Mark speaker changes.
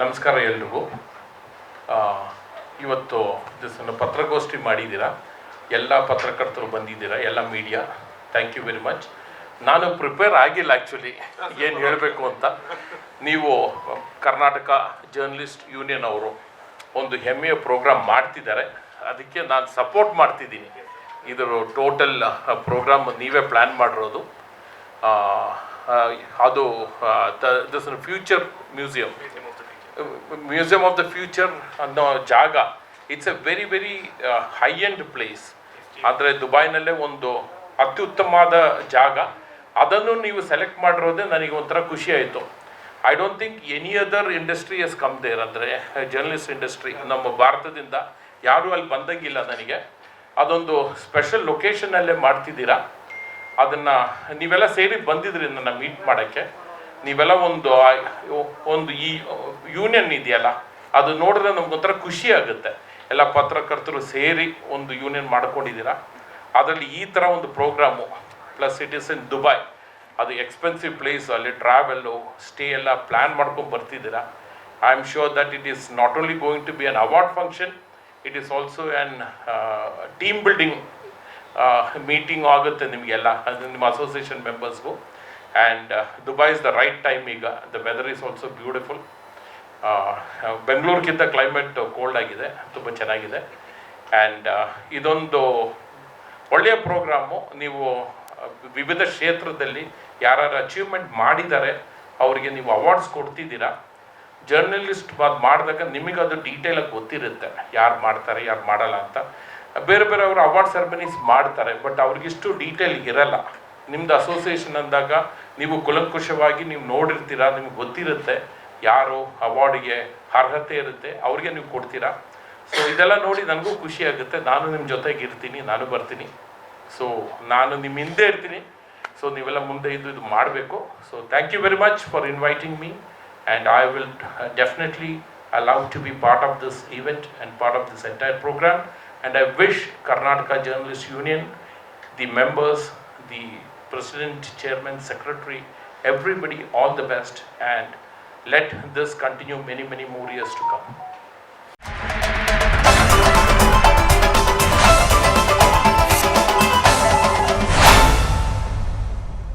Speaker 1: ನಮಸ್ಕಾರ ಎಲ್ರಿಗೂ. ಇವತ್ತು ದಿವಸ ಪತ್ರಗೋಷ್ಠಿ ಮಾಡಿದ್ದೀರಾ? ಎಲ್ಲ ಪತ್ರಕರ್ತರು ಬಂದಿದ್ದೀರಾ? ಎಲ್ಲ media thank you very much ನಾನು ಪ್ರಿಪೇರ್ ಆಗಿಲ್ಲ ಆ್ಯಕ್ಚುಲಿ ಏನು ಹೇಳಬೇಕು ಅಂತ. ನೀವು ಕರ್ನಾಟಕ ಜರ್ನಲಿಸ್ಟ್ ಯೂನಿಯನ್ ಅವರು ಒಂದು ಹೆಮ್ಮೆಯ ಪ್ರೋಗ್ರಾಮ್ ಮಾಡ್ತಿದ್ದಾರೆ. ಅದಕ್ಕೆ ನಾನು ಸಪೋರ್ಟ್ ಮಾಡ್ತಿದ್ದೀನಿ. ಇದರ ಟೋಟಲ್ ಪ್ರೋಗ್ರಾಮ್ ನೀವೇ ಪ್ಲ್ಯಾನ್ ಮಾಡಿರೋದು. ಅದು this future museum museum of the future ಅನ್ನೋ ಜಾಗ it's a very very high end place ಆದರೆ ದುಬೈನಲ್ಲೇ ಒಂದು ಅತ್ಯುತ್ತಮವಾದ ಜಾಗ. ಅದನ್ನು ನೀವು ಸೆಲೆಕ್ಟ್ ಮಾಡಿರೋದೇ ನನಗೆ ಒಂಥರ ಖುಷಿ ಆಯಿತು. I don't think any other industry has come there ಅಂದರೆ ಜರ್ನಲಿಸ್ಟ್ ಇಂಡಸ್ಟ್ರಿ ನಮ್ಮ ಭಾರತದಿಂದ ಯಾರೂ ಅಲ್ಲಿ ಬಂದಂಗಿಲ್ಲ ನನಗೆ. ಅದೊಂದು ಸ್ಪೆಷಲ್ ಲೊಕೇಶನಲ್ಲೇ ಮಾಡ್ತಿದ್ದೀರಾ. ಅದನ್ನು ನೀವೆಲ್ಲ ಸೇರಿ ಬಂದಿದ್ರಿ ನನ್ನ ಮೀಟ್ ಮಾಡೋಕ್ಕೆ. ನೀವೆಲ್ಲ ಒಂದು ಒಂದು ಈ ಯೂನಿಯನ್ ಇದೆಯಲ್ಲ, ಅದು ನೋಡಿದ್ರೆ ನಮ್ಗೊಂಥರ ಖುಷಿ ಆಗುತ್ತೆ. ಎಲ್ಲ ಪತ್ರಕರ್ತರು ಸೇರಿ ಒಂದು ಯೂನಿಯನ್ ಮಾಡ್ಕೊಂಡಿದ್ದೀರಾ? ಅದರಲ್ಲಿ ಈ ಥರ ಒಂದು program plus it is in Dubai ಅದು ಎಕ್ಸ್ಪೆನ್ಸಿವ್ ಪ್ಲೇಸ್ ಅಲ್ಲಿ ಟ್ರಾವೆಲ್ಲು ಸ್ಟೇ ಎಲ್ಲ ಪ್ಲ್ಯಾನ್ ಮಾಡ್ಕೊಂಡು ಬರ್ತಿದ್ದೀರಾ? I am sure that it is not only going to be an award function it is also an team building meeting ಆಗುತ್ತೆ ನಿಮಗೆಲ್ಲ, ಅದು ನಿಮ್ಮ association ಮೆಂಬರ್ಸ್ಗೂ and Dubai is the right time ಈಗ. The weather is also beautiful ಬೆಂಗಳೂರಿಗಿಂತ climate cold ಆಗಿದೆ. ತುಂಬ ಚೆನ್ನಾಗಿದೆ. And ಇದೊಂದು ಒಳ್ಳೆಯ ಪ್ರೋಗ್ರಾಮು ನೀವು ವಿವಿಧ ಕ್ಷೇತ್ರದಲ್ಲಿ ಯಾರು ಅಚೀವ್ಮೆಂಟ್ ಮಾಡಿದ್ದಾರೆ ಅವರಿಗೆ ನೀವು ಅವಾರ್ಡ್ಸ್ ಕೊಡ್ತಿದ್ದೀರಾ. ಜರ್ನಲಿಸ್ಟ್ ಮಾಡಿದಾಗ ನಿಮಗೆ ಅದು ಡೀಟೇಲಾಗಿ ಗೊತ್ತಿರುತ್ತೆ. ಯಾರು ಮಾಡ್ತಾರೆ, ಯಾರು ಮಾಡಲ್ಲ ಅಂತ. ಬೇರೆ ಬೇರೆ ಅವರು ಅವಾರ್ಡ್ ಸೆರೆಮನೀಸ್ ಮಾಡ್ತಾರೆ ಬಟ್ ಅವ್ರಿಗಿಷ್ಟು ಡೀಟೇಲ್ ಇರಲ್ಲ. ನಿಮ್ದು ಅಸೋಸಿಯೇಷನ್ ಅಂದಾಗ ನೀವು ಕುಲಂಕುಷವಾಗಿ ನೀವು ನೋಡಿರ್ತೀರಾ, ನಿಮ್ಗೆ ಗೊತ್ತಿರುತ್ತೆ ಯಾರು ಅವಾರ್ಡಿಗೆ ಅರ್ಹತೆ ಇರುತ್ತೆ, ಅವ್ರಿಗೆ ನೀವು ಕೊಡ್ತೀರಾ. ಸೊ ಇದೆಲ್ಲ ನೋಡಿ ನನಗೂ ಖುಷಿ ಆಗುತ್ತೆ. ನಾನು ನಿಮ್ಮ ಜೊತೆಗೆ ಇರ್ತೀನಿ, ನಾನು ಬರ್ತೀನಿ. ಸೊ ನಾನು ನಿಮ್ಮ ಹಿಂದೆ ಇರ್ತೀನಿ. ಸೊ ನೀವೆಲ್ಲ ಮುಂದೆ ಇದ್ದು ಇದು ಮಾಡಬೇಕು. So thank you very much for inviting me and I will definitely I love to be part of this event and part of this entire program and I wish Karnataka journalist union the members the president, chairman, secretary, everybody all the best and let this continue many, many more years to come.